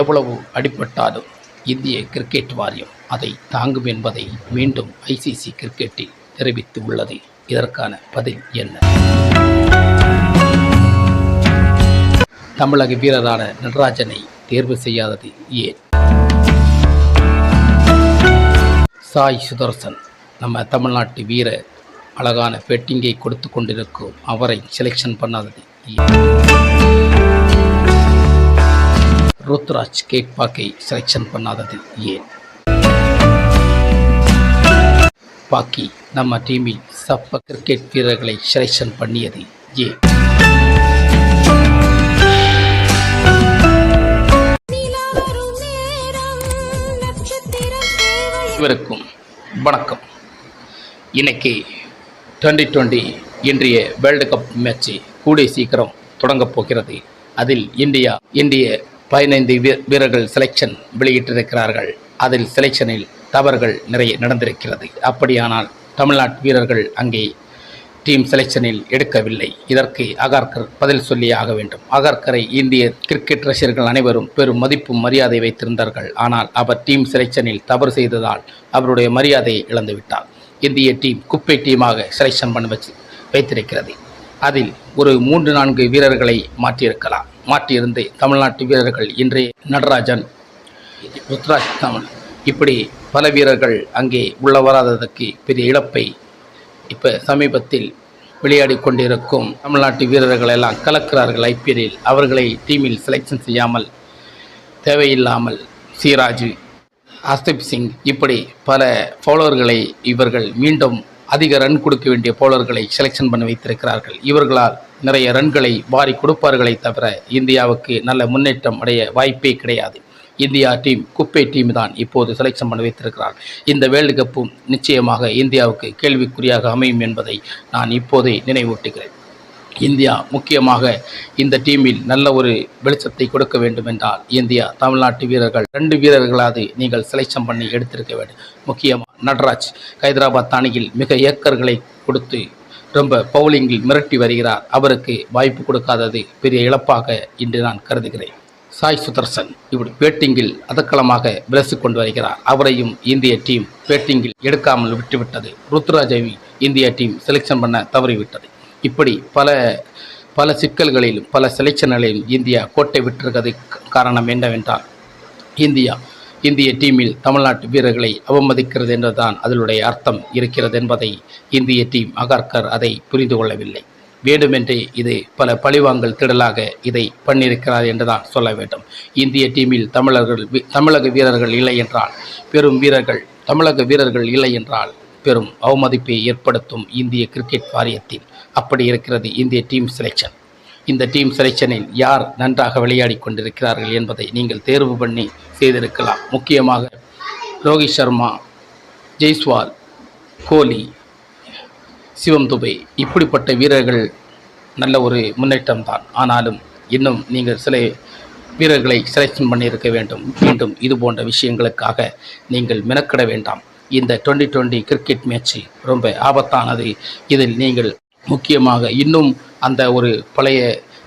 எவ்வளவு அடிபட்டாலும் இந்திய கிரிக்கெட் வாரியம் அதை தாங்கும் என்பதை மீண்டும் ஐசிசி கிரிக்கெட்டில் தெரிவித்து உள்ளது. இதற்கான பதில் என்ன? தமிழக வீரரான நடராஜனை தேர்வு செய்யாதது ஏன்? சாய் சுதர்சன் நம்ம தமிழ்நாட்டு வீரர் அழகான பேட்டிங்கை கொடுத்து கொண்டிருக்கும் அவரை செலெக்ஷன் பண்ணாதது ஏன்? ருத்ராஜ் கேக்பாக்கை செலெக்ஷன் பண்ணாதது ஏன்? பாக்கி நம்ம டீமில் சப்ப கிரிக்கெட் வீரர்களை செலெக்ஷன் பண்ணியது ஏன்? நிலவரும் அனைவருக்கும் வணக்கம். இன்னைக்கு டுவெண்ட்டி டுவெண்ட்டி இன்றைய வேர்ல்டு கப் மேட்ச்சு கூடிய சீக்கிரம் தொடங்கப் போகிறது. அதில் இந்தியா இந்திய பதினைந்து வீ- வீரர்கள் செலெக்ஷன் வெளியிட்டிருக்கிறார்கள். அதில் செலெக்ஷனில் தவறுகள் நிறைய நடந்திருக்கிறது. அப்படியானால் தமிழ்நாட்டு வீரர்கள் அங்கே டீம் செலெக்ஷனில் எடுக்கவில்லை. இதற்கு அகார்கர் பதில் சொல்லியே ஆக வேண்டும். அகார்கரை இந்திய கிரிக்கெட் ரசிகர்கள் அனைவரும் பெரும் மதிப்பும் மரியாதை வைத்திருந்தார்கள். ஆனால் அவர் டீம் செலெக்ஷனில் தவறு செய்ததால் அவருடைய மரியாதையை இழந்துவிட்டார் இந்திய டீம் குப்பை டீமாக செலெக்ஷன் பண்ண வச்சு வைத்திருக்கிறது. அதில் ஒரு மூன்று நான்கு வீரர்களை மாற்றியிருக்கலாம். மாற்றியிருந்த தமிழ்நாட்டு வீரர்கள் இன்றைய நடராஜன் ருத்ராஜ் தமிழ் இப்படி பல வீரர்கள் அங்கே உள்ள வராததற்கு பெரிய இழப்பை இப்போ சமீபத்தில் விளையாடி கொண்டிருக்கும் தமிழ்நாட்டு வீரர்கள் எல்லாம் கலக்கிறார்கள் ஐபிஎல்லில் அவர்களை டீமில் செலெக்ஷன் செய்யாமல் தேவையில்லாமல் சிராஜ் ஹர்தீப் சிங் இப்படி பல ஃபாலோவர்களை இவர்கள் மீண்டும் அதிக ரன் கொடுக்க வேண்டிய போலர்களை செலெக்ஷன் பண்ணி வைத்திருக்கிறார்கள். இவர்களால் நிறைய ரன்களை வாரி கொடுப்பார்களே தவிர இந்தியாவுக்கு நல்ல முன்னேற்றம் அடைய வாய்ப்பே கிடையாது. இந்தியா டீம் குப்பை டீம் தான் இப்போது செலெக்ஷன் பண்ணி வைத்திருக்கிறார். இந்த வேர்ல்டு கப்பும் நிச்சயமாக இந்தியாவுக்கு கேள்விக்குறியாக அமையும் என்பதை நான் இப்போதே நினைவூட்டுகிறேன். இந்தியா முக்கியமாக இந்த டீமில் நல்ல ஒரு வெளிச்சத்தை கொடுக்க வேண்டும் என்றால் இந்தியா தமிழ்நாட்டு வீரர்கள் ரெண்டு வீரர்களாவது நீங்கள் செலெக்ஷன் பண்ணி எடுத்திருக்க வேண்டும். முக்கியமாக நட்ராஜ் ஹைதராபாத் அணியில் மிக ஏக்கர்களை கொடுத்து ரொம்ப பவுலிங்கில் மிரட்டி வருகிறார். அவருக்கு வாய்ப்பு கொடுக்காதது பெரிய இழப்பாக இன்று நான் கருதுகிறேன். சாய் சுதர்சன் இவர் பேட்டிங்கில் அதக்கலமாக விலசு கொண்டு வருகிறார். அவரையும் இந்திய டீம் பேட்டிங்கில் எடுக்காமல் விட்டுவிட்டது. ருத்ராஜவி இந்திய டீம் செலெக்ஷன் பண்ண தவறிவிட்டது. இப்படி பல பல சிக்கல்களிலும் பல செலெக்ஷன்களிலும் இந்தியா கோட்டை விட்டிருக்கிறது காரணம் என்னவென்றால் இந்தியா இந்திய டீமில் தமிழ்நாட்டு வீரர்களை அவமதிக்கிறது என்றுதான் அதனுடைய அர்த்தம் இருக்கிறது என்பதை இந்திய டீம் அகர்கர் அதை புரிந்து கொள்ளவில்லை. வேண்டுமென்றே இது பல பழிவாங்கல் திடலாக இதை பண்ணியிருக்கிறார் என்றுதான் சொல்ல வேண்டும். இந்திய டீமில் தமிழர்கள் தமிழக வீரர்கள் இல்லை என்றால் பெரும் வீரர்கள் தமிழக வீரர்கள் இல்லை என்றால் பெரும் அவமதிப்பை ஏற்படுத்தும் இந்திய கிரிக்கெட் வாரியத்தில் அப்படி இருக்கிறது இந்திய டீம் செலெக்ஷன் இந்த டீம் செலெக்ஷனில் யார் நன்றாக விளையாடி கொண்டிருக்கிறார்கள் என்பதை நீங்கள் தேர்வு பண்ணி செய்திருக்கலாம். முக்கியமாக ரோஹித் சர்மா ஜெய்ஸ்வால் கோலி சிவம் துபை இப்படிப்பட்ட வீரர்கள் நல்ல ஒரு முன்னேற்றம் தான். ஆனாலும் இன்னும் நீங்கள் சில வீரர்களை செலெக்ஷன் பண்ணியிருக்க வேண்டும். மீண்டும் இது போன்ற விஷயங்களுக்காக நீங்கள் மெனக்கிட வேண்டாம். இந்த டுவெண்ட்டி டுவெண்ட்டி கிரிக்கெட் மேட்ச் ரொம்ப ஆபத்தானது. இதில் நீங்கள் முக்கியமாக இன்னும் அந்த ஒரு பழைய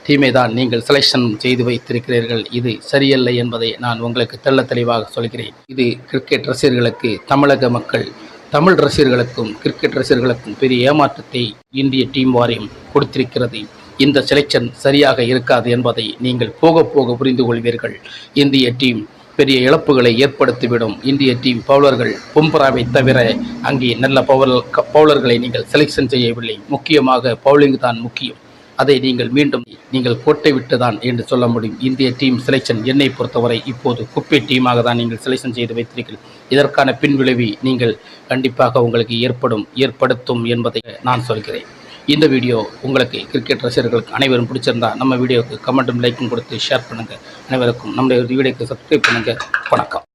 தீமை தான் நீங்கள் செலெக்ஷன் செய்து வைத்திருக்கிறீர்கள். இது சரியல்ல என்பதை நான் உங்களுக்கு தெள்ள தெளிவாக சொல்கிறேன். இது கிரிக்கெட் ரசிகர்களுக்கு தமிழக மக்கள் தமிழ் ரசிகர்களுக்கும் கிரிக்கெட் ரசிகர்களுக்கும் பெரிய ஏமாற்றத்தை இந்திய டீம் வாரியம் கொடுத்திருக்கிறது. இந்த செலெக்ஷன் சரியாக இருக்காது என்பதை நீங்கள் போக போக புரிந்து கொள்வீர்கள். இந்திய டீம் பெரிய இழப்புகளை ஏற்படுத்திவிடும். இந்திய டீம் பவுலர்கள் பும்பராவை தவிர அங்கே நல்ல பவுலர் பவுலர்களை நீங்கள் செலெக்ஷன் செய்யவில்லை. முக்கியமாக பவுலிங் தான் முக்கியம். அதை நீங்கள் மீண்டும் நீங்கள் கோட்டை விட்டு தான் என்று சொல்ல முடியும். இந்திய டீம் செலெக்ஷன் என்னை பொறுத்தவரை இப்போது குப்பை டீமாக தான் நீங்கள் செலெக்ஷன் செய்து வைத்தீர்கள். இதற்கான பின்விளைவி நீங்கள் கண்டிப்பாக உங்களுக்கு ஏற்படும் ஏற்படுத்தும் என்பதை நான் சொல்கிறேன். இந்த வீடியோ உங்களுக்கு கிரிக்கெட் ரசிகர்களுக்கு அனைவரும் பிடிச்சிருந்தா நம்ம வீடியோவுக்கு கமெண்ட்டும் லைக்கும் கொடுத்து ஷேர் பண்ணுங்கள் அனைவருக்கும் நம்முடைய வீடியோக்கு சப்ஸ்கிரைப் பண்ணுங்கள் வணக்கம்.